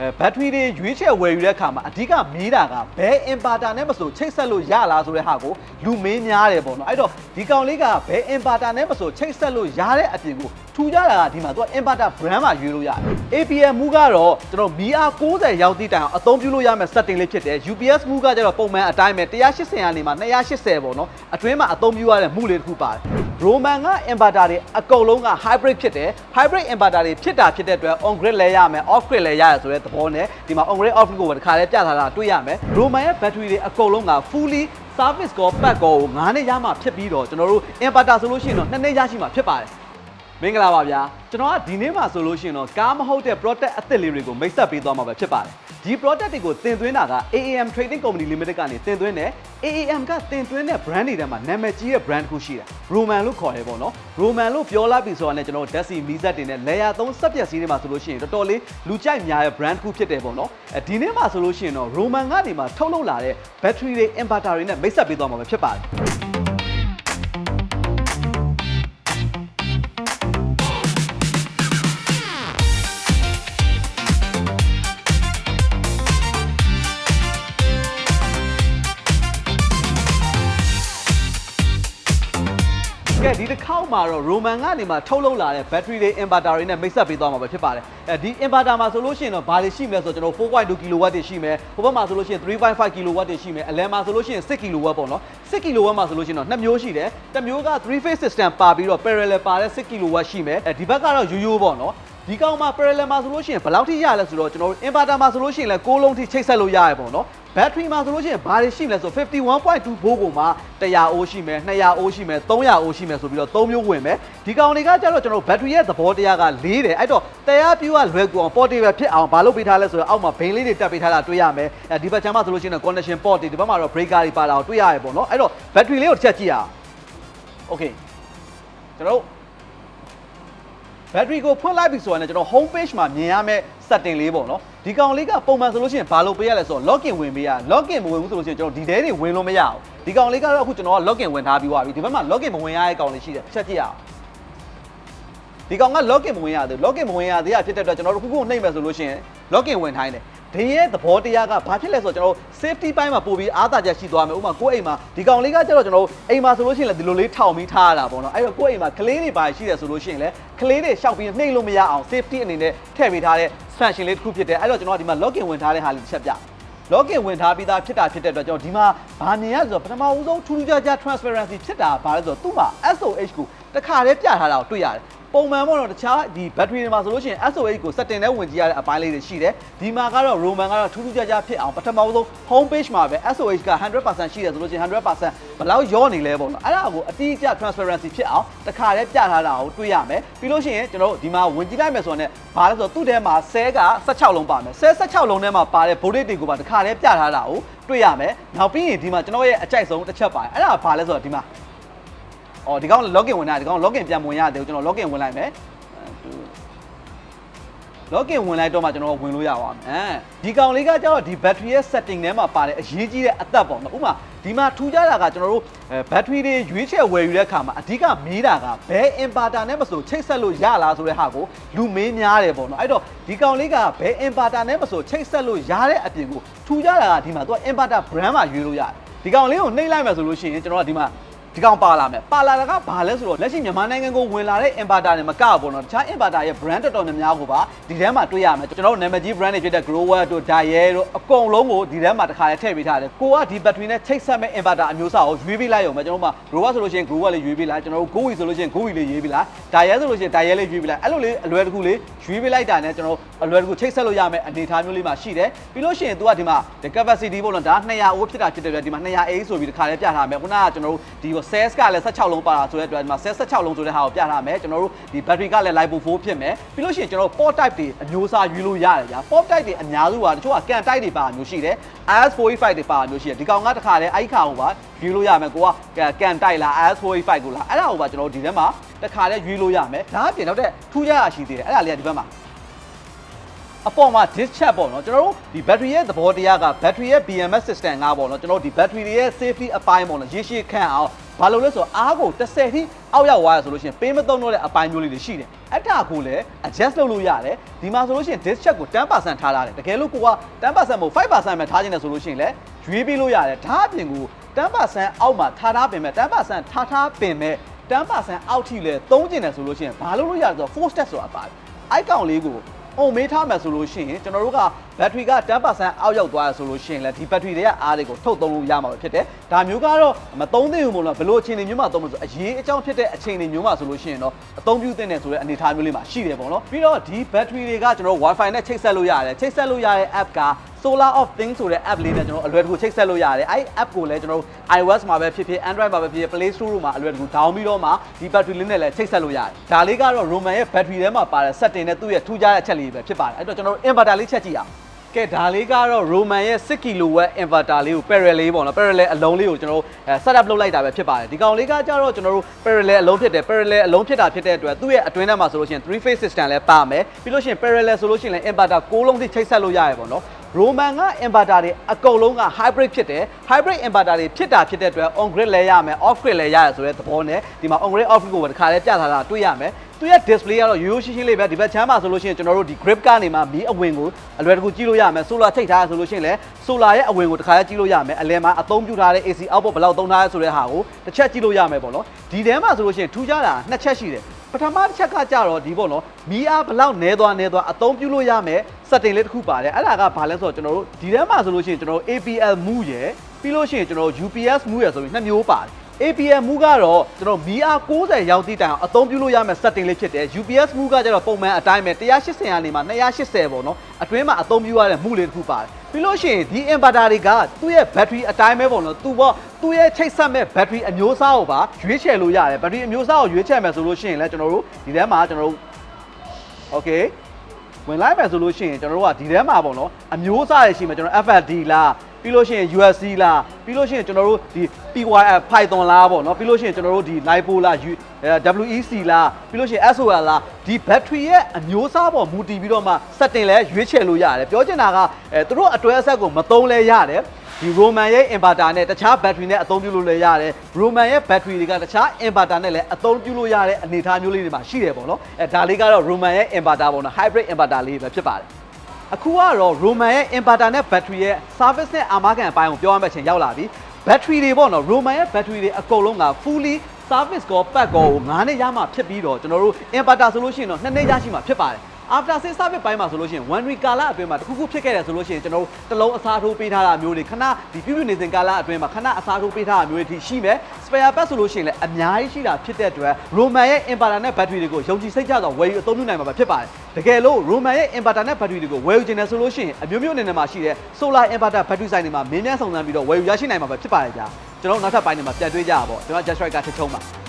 အဲဘက်ထရီတွေရွေးချယ်ဝယ်ယူတဲ့အခါမှာအဓိကမေးတာကဘယ် inverter နဲ့မဆိုချိတ်ဆက်လို့ရလားဆိုတဲ့ဟာကိုလူမင်းများတယ်ပေါ့နော်အဲ့တော့ဒီကောင်လေးကဘယ် inverter နဲ့မဆိုချိတ်ဆက်လို့ရတဲ့အပြင်ကို ထူကြတာကဒီမှာသူက inverter brand မှာရွေးလို့ရတယ် APM မူကတော့ကျွန်တော်မီအား90ရောက်သည့်တိုင်အောင်အသုံးပြုလို့ရမယ့် setting လေးဖြစ်တယ် UPS မူကကျတော့ပုံမှန်အတိုင်းပဲ180ကနေမှ280ပေါ့နော်အတွင်းမှာအသုံးပြုရတဲ့မူလေးတစ်ခုပါတယ် Roman က inverter တွေအကုန်လုံးက hybrid ဖြစ်တယ် hybrid inverter တွေဖြစ်တာဖြစ်တဲ့အတွက် on grid လဲရမယ် off grid လဲရရဆိုတဲ့သဘောနဲ့ဒီမှာ on grid off grid ကိုတခါလဲပြထားတာတွေ့ရမယ် Roman ရဲ့ battery တွေအကုန်လုံးက fully service ကော pack ကောကို9နှစ်ရမှဖြစ်ပြီးတော့ကျွန်တော်တို့ inverter ဆိုလို့ရှိရင်တော့2နှစ်ရရှိမှဖြစ်ပါတယ် မင်္ဂလာပါဗျာကျွန်တော်ကဒီနေ့မှဆိုလို့ရှိရင်တော့ကားမဟုတ်တဲ့ product အသစ်လေးတွေကိုမိတ်ဆက်ပေးသွားမှာပဲဖြစ်ပါတယ်ဒီ product တွေကိုတင်သွင်းတာက AAM Trading Company Limited ကနေတင်သွင်းတယ် AAM ကတင်သွင်းတဲ့ brand တွေထဲမှာနာမည်ကြီးတဲ့ brand တစ်ခုရှိတယ် Roman လို့ခေါ်တယ်ပေါ့နော် Roman လို့ပြောလိုက်ပြီဆိုတာနဲ့ကျွန်တော် Desi မီးစက်တွေနဲ့ layer 3စက်ပျက်စီးတွေမှာဆိုလို့ရှိရင်တော်တော်လေးလူကြိုက်များတဲ့ brand တစ်ခုဖြစ်တယ်ပေါ့နော်အဲဒီနေ့မှဆိုလို့ရှိရင်တော့ Roman ကနေမှထုတ်လုပ်လာတဲ့ battery တွေ inverter တွေနဲ့မိတ်ဆက်ပေးသွားမှာပဲဖြစ်ပါတယ် ကဲဒီတစ်ခေါက်မှာတော့ Roman ကနေမှထုတ်လုပ်လာတဲ့ battery တွေ inverter တွေနဲ့မိတ်ဆက်ပေးသွားမှာပဲဖြစ်ပါတယ်အဲဒီ inverter မှာဆိုလို့ရှိရင်တော့ဘာတွေရှိမလဲဆိုတော့ကျွန်တော်4.2 kW တွေရှိမယ်ဟိုဘက်မှာဆိုလို့ရှိရင်3.5 kW တွေရှိမယ်အလယ်မှာဆိုလို့ရှိရင်6 kW ပေါ့နော်6 kW မှာဆိုလို့ရှိရင်တော့နှစ်မျိုးရှိတယ်တစ်မျိုးက3 phase system ပါပြီးတော့ parallel ပါတဲ့6 kW ရှိမယ်အဲဒီဘက်ကတော့ရိုးရိုးပေါ့နော်ဒီကောင်မှာ parallel မှာဆိုလို့ရှိရင်ဘယ်လောက်ထိရလဲဆိုတော့ကျွန်တော်တို့ inverter မှာဆိုလို့ရှိရင်လည်း6လုံးထိချိတ်ဆက်လို့ရရပေါ့နော် battery မှာဆိုလို့ရှိရင်ဘာတွေရှိမလဲဆို51.2 volt ကိုမှ100အိုးရှိမယ်200အိုးရှိမယ်300အိုးရှိမယ်ဆိုပြီးတော့3မျိုးဝင်မယ်ဒီကောင်တွေကကြတော့ကျွန်တော်တို့ battery ရဲ့သဘောတရားက၄တယ်အဲ့တော့တရားပြူကလွယ်ကူအောင် portable ဖြစ်အောင်ဘာလုပ်ပေးထားလဲဆိုတော့အောက်မှာဘိန်းလေးတွေတက်ပေးထားတာတွေ့ရမယ်အဲဒီဘက်ချမ်းမှာဆိုလို့ရှိရင်တော့ connection port တွေဒီဘက်မှာတော့ breaker တွေပါတာကိုတွေ့ရရပေါ့နော်အဲ့တော့ battery လေးကိုတစ်ချက်ကြည့်ရအောင် okay ကျွန်တော် တို့ battery ကိုဖွင့်လိုက်ပြီဆိုရင်လည်းကျွန်တော် home page မှာမြင်ရမယ့် setting လေးပေါ့နော်ဒီကောင်လေးကပုံမှန်ဆိုလို့ရှိရင်ဘာလုပ်ပေးရလဲဆိုတော့ login ဝင်ပေးရ login မဝင်ဘူးဆိုလို့ရှိရင်ကျွန်တော်ဒီထဲတွေဝင်လို့မရအောင်ဒီကောင်လေးကတော့အခုကျွန်တော်က login ဝင်ထားပြီးသွားပြီဒီဘက်မှာ login မဝင်ရတဲ့ကောင်လေးရှိတယ်ချက်ကြည့်ရအောင်ဒီကောင်က login မဝင်ရသေးဘူး login မဝင်ရသေးတာဖြစ်တဲ့အတွက်ကျွန်တော်တို့ခုခုနှိမ့်မယ်ဆိုလို့ရှိရင် login ဝင်ထိုင်းတယ်ဒီရဲ့သဘောတရားကဘာဖြစ်လဲဆိုတော့ကျွန်တော်တို့ safety ပိုင်းမှာပို့ပြီးအားသာချက်ရှိသွားမယ်ဥပမာကိုယ့်အိမ်မှာဒီကောင်လေးကကျတော့ကျွန်တော်တို့အိမ်မှာဆိုလို့ရှိရင်လည်းဒီလိုလေးထောင်ပြီးထားရတာပေါ့နော်အဲ့တော့ကိုယ့်အိမ်မှာကလေးတွေပါရှိတယ်ဆိုလို့ရှိရင်လည်းကလေးတွေရှောက်ပြီးနှိမ့်လို့မရအောင် safety အနေနဲ့ထည့်ပေးထားတဲ့ function လေးတစ်ခုဖြစ်တယ်အဲ့တော့ကျွန်တော်ကဒီမှာ login ဝင်ထားတဲ့ဟာလေးတစ်ချက်ပြ login ဝင်ထားပြီးသားဖြစ်တာဖြစ်တဲ့အတွက်ကျွန်တော်ဒီမှာဘာမြင်ရလဲဆိုတော့ပထမဦးဆုံးထူးထူးခြားခြား transparency ဖြစ်တာဘာလဲဆိုတော့သူ့မှာ SOH ကိုတစ်ခါတည်းပြထားတာကိုတွေ့ရတယ် ပုံမှန်ပေါ့တော့တခြားဒီ battery တွေမှာဆိုလို့ရှိရင် SOH ကို setting နဲ့ဝင်ကြည့်ရတဲ့အပိုင်းလေးတွေရှိတယ်ဒီမှာကတော့ Roman ကတော့ထူးထူးခြားခြားဖြစ်အောင်ပထမဦးဆုံး home page မှာပဲ SOH က100%ရှိတယ်ဆိုလို့ရှိရင်100%ဘယ်လောက်ရောနေလဲပေါ့နော်အဲ့ဒါကိုအတိအကျ transparency ဖြစ်အောင်တစ်ခါတည်းပြထားတာကိုတွေ့ရမယ်ပြီးလို့ရှိရင်ကျွန်တော်တို့ဒီမှာဝင်ကြည့်လိုက်မယ်ဆိုတော့ねဘာလဲဆိုတော့သူ့ထဲမှာဆဲက16လုံးပါမယ်ဆဲ16လုံးထဲမှာပါတဲ့ voltage တွေကိုပါတစ်ခါတည်းပြထားတာကိုတွေ့ရမယ်နောက်ပြီးရင်ဒီမှာကျွန်တော်ရဲ့အကြိုက်ဆုံးတစ်ချက်ပါတယ်အဲ့ဒါဘာလဲဆိုတော့ဒီမှာ အော်ဒီကောင် login ဝင်တာဒီကောင် login ပြန်ဝင်ရတယ်ကျွန်တော် login ဝင်လိုက်မယ် login ဝင်လိုက်တော့မှကျွန်တော်ဝင်လို့ရပါမယ်အဲဒီကောင်လေးကကျတော့ဒီ battery ရဲ့ setting ထဲမှာပါတဲ့အရေးကြီးတဲ့အသက်ပေါ့နော်ဥပမာဒီမှာထူးခြားတာကကျွန်တော်တို့အဲ battery တွေရွေးချယ်ဝယ်ယူတဲ့အခါမှာအဓိကမေးတာကဘယ် inverter နဲ့မဆိုချိတ်ဆက်လို့ရလားဆိုတဲ့ဟာကိုလူမင်းများတယ်ပေါ့နော်အဲ့တော့ဒီကောင်လေးကဘယ် inverter နဲ့မဆိုချိတ်ဆက်လို့ရတဲ့အပြင်ကိုထူးခြားတာကဒီမှာသူက inverter brand မှာရွေးလို့ရတယ်ဒီကောင်လေးကိုနှိမ့်လိုက်မယ်ဆိုလို့ရှိရင်ကျွန်တော်ကဒီမှာ ဒီကောင်ပါလာမယ်ပါလာတာကဘာလဲဆိုတော့လက်ရှိမြန်မာနိုင်ငံကိုဝင်လာတဲ့ inverter တွေမကဘူးပေါ့နော်တခြား inverter ရဲ့ brand တော်တော်များများကိုပါဒီထဲမှာတွေ့ရမယ်ကျွန်တော်တို့နာမည်ကြီး brand တွေဖြစ်တဲ့ Grower တို့ Daier တို့အကုန်လုံးကိုဒီထဲမှာတစ်ခါလေးထည့်ပေးထားတယ်ကိုကဒီ battery နဲ့ချိတ်ဆက်မဲ့ inverter အမျိုးအစားကိုရွေးပေးလိုက်ရုံပဲကျွန်တော်တို့မှာ Grower ဆိုလို့ရှိရင် Grower လေးရွေးပေးလိုက်ကျွန်တော်တို့ GoWi ဆိုလို့ရှိရင် GoWi လေးရွေးပေးလိုက် Daier ဆိုလို့ရှိရင် Daier လေးရွေးပေးလိုက်အဲ့လိုလေးအလွယ်တကူလေးရွေးပေးလိုက်တာနဲ့ကျွန်တော်တို့အလွယ်တကူချိတ်ဆက်လို့ရမယ့်အနေအထားမျိုးလေးမှာရှိတယ်ပြီးလို့ရှိရင် तू ကဒီမှာ the capacity ပေါ့နော်ဒါ200အိုးဖြစ်တာဖြစ်တဲ့အတွက်ဒီမှာ200 A ဆိုပြီးတစ်ခါလေးပြထားမယ်ခုနကကျွန်တော်တို့ဒီ cells ကလည်း16လုံးပါတာဆိုတဲ့အတွက်ဒီမှာ cells 16လုံးဆိုတဲ့ဟာကိုပြထားမယ်ကျွန်တော်တို့ဒီ battery ကလည်း lipo 4ဖြစ်မယ်ပြီးလို့ရှိရင်ကျွန်တော်တို့ port type တွေအမျိုးအစားရွေးလို့ရတယ်ဗျာ port type တွေအများစုကတချို့က can type တွေပါမျိုးရှိတယ် IS485 တွေပါမျိုးရှိတယ်ဒီကောင်ကတစ်ခါလေးအဲ့ဒီခါကိုပါရွေးလို့ရမယ်ကိုက can type လား IS485 ကိုလားအဲ့ဒါကိုပါကျွန်တော်တို့ဒီထဲမှာတစ်ခါလေးရွေးလို့ရမယ်ဒါအပြင်နောက်တဲ့ထူးခြားတာရှိသေးတယ်အဲ့ဒါလေးကဒီဘက်မှာအပေါ်မှာ discharge ပေါ့နော်ကျွန်တော်တို့ဒီ battery ရဲ့သဘောတရားက battery ရဲ့ BMS system ကပေါ့နော်ကျွန်တော်တို့ဒီ battery တွေရဲ့ safety အပိုင်းပေါ့နော်ရေရှည်ခံအောင် ဘာလို့လဲဆိုတော့အားကို30ထိအောက်ရောက်သွားရဆိုလို့ရှိရင်ပေးမသုံးတော့တဲ့အပိုင်းမျိုးလေးတွေရှိတယ်အဲ့ဒါကိုလည်း adjust လုပ်လို့ရတယ်ဒီမှာဆိုလို့ရှိရင် disk check ကို10%ထားလာတယ်တကယ်လို့ကိုက10%မဟုတ်5%ပဲထားခြင်းတယ်ဆိုလို့ရှိရင်လည်းရွေးပြီးလို့ရတယ်ဒါအပြင်ကို10%အောက်မှာထားထားပင်မဲ့10%ထားထားပင်မဲ့10%အောက်ထိလည်းသုံးကျင်တယ်ဆိုလို့ရှိရင်ဘာလို့လို့ရလဲဆိုတော့4 step ဆိုတာပါတယ်အိုက်ကောင်လေးကိုအုံမေးထားမယ်ဆိုလို့ရှိရင်ကျွန်တော်တို့က ဘက်ထရီက10%အောက်ရောက်သွားရဆိုလို့ရှိရင်လည်းဒီဘက်ထရီတွေကအားတွေကိုထုတ်သုံးလို့ရမှာပဲဖြစ်တယ်။ဒါမျိုးကတော့မသုံးသင့်ဘူးမို့လားဘယ်လိုအခြေအနေမျိုးမှာသုံးမလို့ဆိုအရေးအကြောင်းဖြစ်တဲ့အခြေအနေမျိုးမှာဆိုလို့ရှိရင်တော့အသုံးပြုသင့်တယ်ဆိုတဲ့အနေအထားမျိုးလေးမှာရှိတယ်ပေါ့နော်။ပြီးတော့ဒီဘက်ထရီတွေကကျွန်တော်တို့ Wi-Fi နဲ့ချိတ်ဆက်လို့ရတယ်။ချိတ်ဆက်လို့ရတဲ့ app က Solar of Things ဆိုတဲ့ app လေးနဲ့ကျွန်တော်အလွယ်တကူချိတ်ဆက်လို့ရတယ်။အဲ့ app ကိုလည်းကျွန်တော်တို့ iOS မှာပဲဖြစ်ဖြစ် Android မှာပဲဖြစ်ဖြစ် Play Store မှာအလွယ်တကူ down ပြီးတော့မှဒီ battery လေးနဲ့လည်းချိတ်ဆက်လို့ရတယ်။ဒါလေးကတော့ Roman ရဲ့ battery ထဲမှာပါတဲ့ setting နဲ့သူ့ရဲ့ထူးခြားတဲ့အချက်လေးပဲဖြစ်ပါတယ်။အဲ့တော့ကျွန်တော်တို့ inverter လေးချက်ကြည့်အောင်။ ကဲဒါလေးကတော့ Roman ရဲ့6 kW inverter လေးကို parallel လေးပေါ့နော် parallel အလုံးလေးကိုကျွန်တော်တို့အဲ set up လုပ်လိုက်တာပဲဖြစ်ပါတယ်ဒီကောင်လေးကကြတော့ကျွန်တော်တို့ parallel အလုံးဖြစ်တယ် parallel အလုံးဖြစ်တာဖြစ်တဲ့အတွက်သူ့ရဲ့အတွင်းထဲမှာဆိုလို့ရှိရင်3 phase system လည်းပါမယ်ပြီးလို့ရှိရင် parallel ဆိုလို့ရှိရင်လည်း inverter 6လုံးထိချိတ်ဆက်လို့ရတယ်ပေါ့နော် Roman က inverter တွေအကုန်လုံးက hybrid ဖြစ်တယ် hybrid inverter တွေဖြစ်တာဖြစ်တဲ့အတွက် on grid လည်းရမယ် off grid လည်းရရဆိုတဲ့သဘောနဲ့ဒီမှာ on grid off grid ကိုပဲတစ်ခါလေးပြထားတာတွေ့ရမယ် သူရဲ့ display ကတော့ရိုးရိုးရှင်းရှင်းလေးပဲဒီဘက်ချမ်းမှာဆိုလို့ရှိရင်ကျွန်တော်တို့ဒီ grip ကနေမှမီးအဝင်ကိုအလွယ်တကူကြည့်လို့ရမယ် solar ချိန်ထားရဆိုလို့ရှိရင်လည်း solar ရဲ့အဝင်ကိုတစ်ခါလေးကြည့်လို့ရမယ်အလယ်မှာအသုံးပြုထားတဲ့ AC output ဘယ်လောက်သုံးထားရဆိုတဲ့ဟာကိုတစ်ချက်ကြည့်လို့ရမယ်ပေါ့နော်ဒီထဲမှာဆိုလို့ရှိရင်ထူးခြားတာနှစ်ချက်ရှိတယ်ပထမတစ်ချက်ကကြတော့ဒီပေါ့နော်မီးအားဘယ်လောက်နဲသွားနဲသွားအသုံးပြုလို့ရမယ် setting လေးတစ်ခုပါတယ်အဲ့ဒါကဘာလဲဆိုတော့ကျွန်တော်တို့ဒီထဲမှာဆိုလို့ရှိရင်ကျွန်တော်တို့ APL move ရယ်ပြီးလို့ရှိရင်ကျွန်တော်တို့ UPS move ရယ်ဆိုပြီးနှစ်မျိုးပါတယ် APM move ကတော့ကျွန်တော်မီအား60ရောက်သည့်တိုင်အောင်အသုံးပြုလို့ရမယ့် setting လေးဖြစ်တယ် UPS move ကကျတော့ပုံမှန်အတိုင်းပဲ180ရာနေမှာ280ပေါ့နော်အတွင်းမှာအသုံးပြုရတဲ့ move လေးတစ်ခုပါတယ်ပြီးလို့ရှိရင်ဒီ inverter တွေကသူ့ရဲ့ battery အတိုင်းပဲပေါ့နော်သူပေါ့သူ့ရဲ့ချိတ်ဆက်မဲ့ battery အမျိုးအစားကိုပါရွေးချယ်လို့ရတယ် battery အမျိုးအစားကိုရွေးချယ်မယ်ဆိုလို့ရှိရင်လည်းကျွန်တော်တို့ဒီထဲမှာကျွန်တော်တို့ okay ဝင်လိုက်မယ်ဆိုလို့ရှိရင်ကျွန်တော်တို့ကဒီထဲမှာပေါ့နော်အမျိုးအစားတွေရှိမယ်ကျွန်တော် FFD လားပြီးလို့ရှိရင် USC လား ပြီးလို့ရှိရင်ကျွန်တော်တို့ဒီ PYF Python လားပေါ့နော်ပြီးလို့ရှိရင်ကျွန်တော်တို့ဒီ LiPo လား U- အဲ WEC လားပြီးလို့ရှိရင် SOL လားဒီ battery ရဲ့အမျိုးအစားပေါ်မူတည်ပြီးတော့မှ setting လဲရွေးချယ်လို့ရတယ်ပြောချင်တာကအဲသူတို့အတွဲအဆက်ကိုမသုံးလဲရတယ်ဒီ Roman ရဲ့ inverter နဲ့တခြား battery နဲ့အသုံးပြုလို့လည်းရတယ် Roman ရဲ့ battery တွေကတခြား inverter နဲ့လည်းအသုံးပြုလို့ရတဲ့အနေအထားမျိုးလေးတွေမှာရှိတယ်ပေါ့နော်အဲဒါလေးကတော့ Roman ရဲ့ inverter ပေါ့နော် hybrid inverter လေးပဲဖြစ်ပါတယ် အခုကတော့ Roman ရဲ့ inverter နဲ့ battery ရဲ့ service နဲ့အာမခံအပိုင်းကိုပြောရမယ့်အချိန်ရောက်လာပြီ battery တွေပေါ့နော် Roman ရဲ့ battery တွေအကုန်လုံးက fully service ကော pack ကောကို9နှစ်ရမှဖြစ်ပြီးတော့ကျွန်တော်တို့ inverter ဆိုလို့ရှိရင်တော့2နှစ်ရရှိမှဖြစ်ပါတယ် after sales service ပိုင်းမှာဆိုလို့ရှိရင် one week ကာလအတွင်းမှာတစ်ခုခုဖြစ်ခဲ့တယ်ဆိုလို့ရှိရင်ကျွန်တော်တို့တစ်လုံးအစားထိုးပေးထားတာမျိုးတွေခဏဒီပြုပြုနေစဉ်ကာလအတွင်းမှာခဏအစားထိုးပေးထားတာမျိုးတွေရှိမယ် spare part ဆိုလို့ရှိရင်လည်းအများကြီးရှိတာဖြစ်တဲ့အတွက် Roman ရဲ့ inverter နဲ့ battery တွေကိုယုံကြည်စိတ်ချစွာဝယ်ယူအသုံးပြုနိုင်မှာပဲဖြစ်ပါတယ်တကယ်လို့ Roman ရဲ့ inverter နဲ့ battery တွေကိုဝယ်ယူခြင်းနဲ့ဆိုလို့ရှိရင်အမျိုးမျိုးအနေနဲ့မှာရှိတဲ့ solar inverter battery ဆိုင်တွေမှာမင်းများဆောင်စမ်းပြီးတော့ဝယ်ယူရရှိနိုင်မှာပဲဖြစ်ပါတယ်ကြာကျွန်တော်တို့နောက်ထပ်ပိုင်းတွေမှာပြန်တွေ့ကြရပါပေါ့ကျွန်တော် just right ကချက်ချုံးပါ